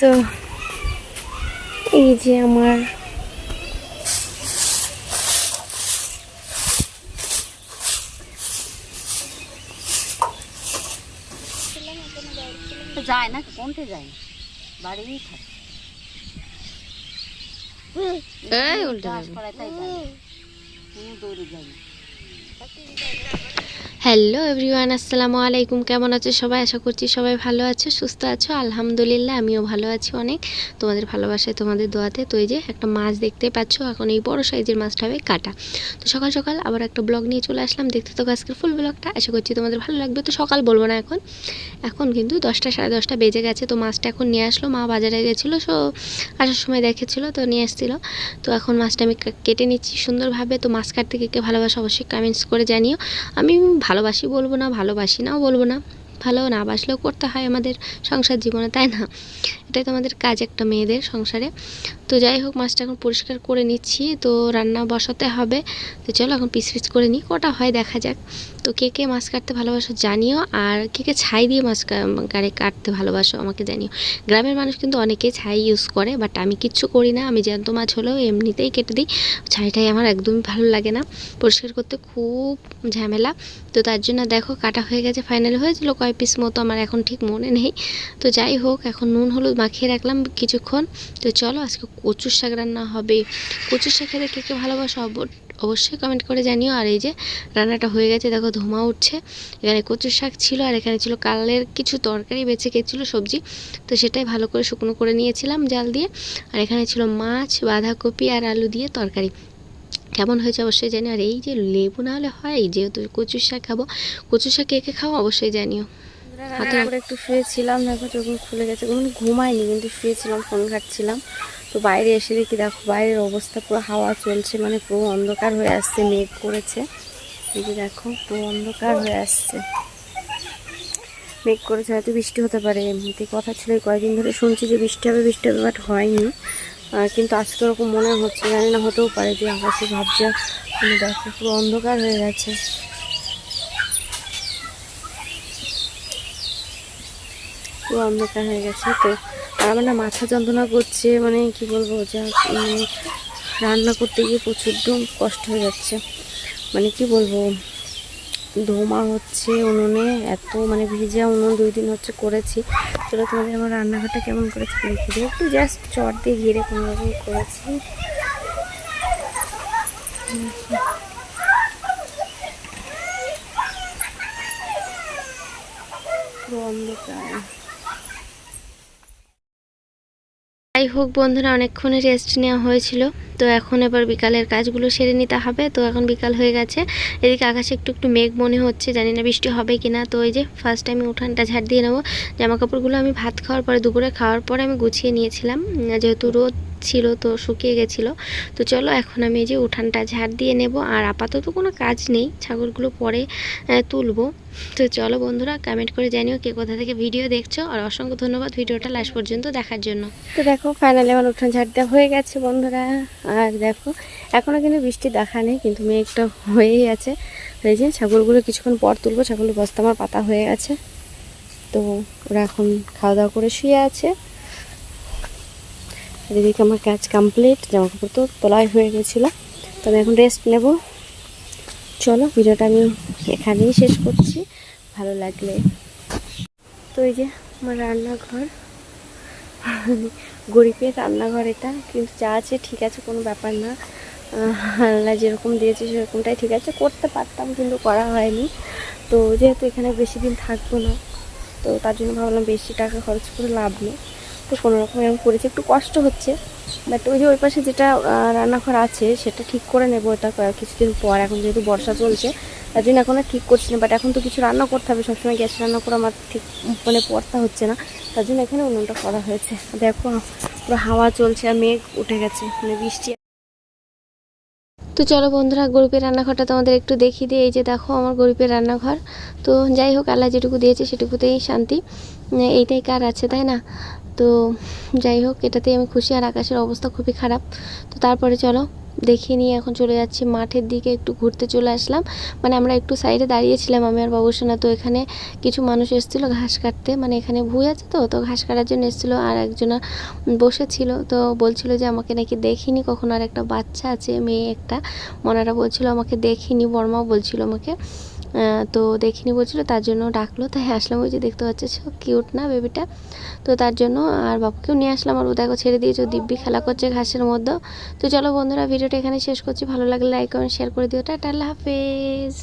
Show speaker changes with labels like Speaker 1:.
Speaker 1: তো এই যে আমার
Speaker 2: যায় না কোনতে যায়? না বাড়িই থাকে।
Speaker 1: এই উল্টে
Speaker 2: করায় তাই যায়। কোনো দৌড়ে যায় না।
Speaker 1: হ্যালো এভরিওয়ান, আসসালামু আলাইকুম। কেমন আছো সবাই? আশা করছি সবাই ভালো আছো, সুস্থ আছো। আলহামদুলিল্লাহ, আমিও ভালো আছি অনেক। তোমাদের ভালোবাসায়, তোমাদের দোয়াতে। তো এই যে একটা মাছ দেখতে পাচ্ছ, এখন এই বড় সাইজের মাছটা হবে কাটা। তো সকাল সকাল আবার একটা ব্লগ নিয়ে চলে আসলাম। দেখতে তো আজকের ফুল ব্লগটা আশা করছি তোমাদের ভালো লাগবে। তো সকাল বলব না এখন। এখন কিন্তু দশটা, সাড়ে দশটা বেজে গেছে। তো মাছটা এখন নিয়ে আসলো। মা বাজারে গেছিল, সো আসার সময় দেখেছিলো, তো নিয়ে এসেছিল তো এখন মাছটা আমি কেটে নিচ্ছি সুন্দরভাবে। তো মাছ কাটতে কে কে ভালোবাসা অবশ্যই কমেন্টস করে জানিও। আমি ভালোবাসি বলব না, ভালোবাসি নাও বলব না। ভালো না বাসলেও করতে হয় আমাদের সংসার জীবনে, তাই না? এটাই তো আমাদের কাজ একটা মেয়েদের সংসারে। তো যাই হোক, মাছটা এখন পরিষ্কার করে নিচ্ছি। তো রান্না বসাতে হবে। তো চলো এখন পিস পিস করে নিই, কটা হয় দেখা যাক। তো কে কে মাছ কাটতে ভালোবাসো জানিও, আর কে কে ছাই দিয়ে মাছ কা- গাড়ি কাটতে ভালোবাসো আমাকে জানিও। গ্রামের মানুষ কিন্তু অনেকেই ছাই ইউজ করে বাট আমি কিচ্ছু করি না। আমি জ্যান্ত মাছ হলেও এমনিতেই কেটে দিই। ছাইটাই আমার একদমই ভালো লাগে না। পরিষ্কার করতে খুব ঝামেলা। তো তার জন্য দেখো, কাটা হয়ে গেছে ফাইনাল হয়েছিল কয় পিস মতো, আমার এখন ঠিক মনে নেই। তো যাই হোক, এখন নুন হলুদ মাখিয়ে রাখলাম কিছুক্ষণ। তো চলো আজকে কচুর শাক রান্না হবে। কচুর শাক খেতে কে কে ভালোবাসো অব- অবশ্যই কমেন্ট করে জানিও। আর এই যে রান্নাটা হয়ে গেছে, দেখো ধোঁয়া উঠছে। এখানে কচুর শাক ছিল আর এখানে ছিল কালের কিছু তরকারি, বেঁচে গেছিল সবজি। তো সেটাই ভালো করে শুকনো করে নিয়েছিলাম জাল দিয়ে। আর এখানে ছিল মাছ, বাঁধাকপি আর আলু দিয়ে তরকারি। কেমন হয়েছে অবশ্যই জানি আর এই যে লেবু না হলে হয় যেহেতু কচুর শাক খাব, কচুর শাক কে কে খাও অবশ্যই জানিও। হাতে একটু শুয়েছিলাম, দেখো চোখ খুলে গেছে। কোনো ঘুমাইনি, কিন্তু শুয়েছিলাম, ফোন ঘাটছিলাম। তো বাইরে এসে দেখি, দেখো বাইরের অবস্থা পুরো হাওয়া চলছে মানে পুরো অন্ধকার হয়ে আসছে, মেঘ করেছে। এই দেখো, পুরো অন্ধকার হয়ে আসছে। মেঘ করেছে, হয়তো বৃষ্টি হতে পারে, এমনিতে কথা ছিল কয়েকদিন ধরে শুনছি যে বৃষ্টি হবে বৃষ্টি হবে বাট হয়নি। কিন্তু আজকে ওরকম মনে হচ্ছে, জানি না, হতেও পারে যে আকাশে ভাবছে মানে দেখো, পুরো অন্ধকার হয়ে গেছে। পুরো অন্ধকার হয়ে গেছে, তো আমার না মাথা যন্ত্রণা করছে মানে কি বলব, যা মানে রান্না করতে গিয়ে প্রচুর কষ্ট হয়ে যাচ্ছে। মানে কি বলব ধোমা হচ্ছে উনুনে, এত মানে ভিজা উনুন দুই দিন হচ্ছে করেছি। চলো তোমাদের আমার রান্নাঘরটা কেমন করেছি একটু জাস্ট চট দিয়ে ঘিরে কোনোরকম করেছি পুরো অন্ধকার যাই হোক বন্ধুরা, অনেকক্ষণে রেস্ট নেওয়া হয়েছিল। তো এখন এবার বিকালের কাজগুলো সেরে নিতে হবে। তো এখন বিকাল হয়ে গেছে। এদিকে আকাশে একটু একটু মেঘ মনে হচ্ছে। জানি না বৃষ্টি হবে কি না তো ওই যে ফার্স্ট আমি উঠানটা ঝাড় দিয়ে নেব। জামা কাপড়গুলো আমি ভাত খাওয়ার পরে, দুপুরে খাওয়ার পরে আমি গুছিয়ে নিয়েছিলাম। যেহেতু রোদ ছিল তো শুকিয়ে গেছিল। তো চলো এখন আমি এই যে উঠানটা ঝাড় দিয়ে নেব। আর আপাতত কোনো কাজ নেই, ছাগলগুলো পরে তুলবো। তো চলো বন্ধুরা কমেন্ট করে জানিও কে কোথা থেকে ভিডিও দেখছ। আর অসংখ্য ধন্যবাদ ভিডিওটা লাস্ট পর্যন্ত দেখার জন্য। তো দেখো ফাইনালি আমার উঠান ঝাড় দেওয়া হয়ে গেছে বন্ধুরা। আর দেখো এখনও কিন্তু বৃষ্টি দেখা নেই, কিন্তু মেঘটা হয়েই আছে। এই যে ছাগলগুলো কিছুক্ষণ পর তুলবো, ছাগলের বস্তা আমার পাতা হয়ে গেছে। তো ওরা এখন খাওয়া দাওয়া করে শুয়ে আছে। এদিকে আমার কাজ কমপ্লিট জামা কাপড় তো তোলাই হয়ে গেছিল। তো আমি এখন রেস্ট নেব। চলো, ভিডিওটা আমি এখানেই শেষ করছি। ভালো লাগলে তো এই যে আমার রান্নাঘর। গরিবের রান্নাঘর এটা, কিন্তু যা আছে ঠিক আছে, কোনো ব্যাপার না। আল্লাহ যেরকম দিয়েছে সেরকমটাই ঠিক আছে। করতে পারতাম, কিন্তু করা হয়নি। তো যেহেতু এখানে বেশি দিন থাকব না, তো তার জন্য ভাবলাম বেশি টাকা খরচ করে লাভ নেই। তো কোনো রকম এরকম করেছি, একটু কষ্ট হচ্ছে। বাট ওই যে ওই পাশে যেটা রান্নাঘর আছে, সেটা ঠিক করে নেব এটা কিছুদিন পর। এখন যেহেতু বর্ষা চলছে, তার জন্য এখন আর ঠিক করছি না। বাট এখন তো কিছু রান্না করতে হবে। সবসময় গ্যাস রান্না করে আমার ঠিক মানে পড়তা হচ্ছে না। তার জন্য এখানে উনুনটা করা হয়েছে। দেখো, পুরো হাওয়া চলছে আর মেঘ উঠে গেছে মানে বৃষ্টি। তো চলো বন্ধুরা গরিবের রান্নাঘরটা তোমাদের একটু দেখিয়ে দিই। এই যে দেখো, আমার গরিবের রান্নাঘর। তো যাই হোক, আল্লাহ যেটুকু দিয়েছে, সেটুকুতেই শান্তি। এইটাই কার আছে, তাই না? তো যাই হোক, এটাতেই আমি খুশি আর আকাশের অবস্থা খুবই খারাপ। তো তারপরে চলো, দেখে নিয়ে এখন চলে যাচ্ছি মাঠের দিকে, একটু ঘুরতে চলে আসলাম। মানে আমরা একটু সাইডে দাঁড়িয়েছিলাম আমি আর বাবুসোনা, তো এখানে কিছু মানুষ এসেছিল ঘাস কাটতে। মানে এখানে ভুঁই আছে তো তো ঘাস কাটার জন্য এসেছিল আর একজনা বসেছিল। তো বলছিল যে আমাকে নাকি দেখিনি, কখন আর একটা বাচ্চা আছে, মেয়ে একটা। মনারা বলছিল, আমাকে দেখিনি। বর্মাও বলছিল আমাকে। তো দেখিনি বলছিল, তার জন্য ডাকলো। তাই আসলাম ওই যে দেখতে পাচ্ছ কিউট না বেবিটা তো তার জন্য আর বাবুকেও নিয়ে আসলাম, আর ও দেখো ছেড়ে দিয়েছে দিব্যি খেলা করছে ঘাসের মধ্যে। তো চলো বন্ধুরা, ভিডিওটা এখানে শেষ করছি। ভালো লাগলে লাইক কমেন্ট শেয়ার করে দিও। টাটা, আল্লাহ হাফেজ।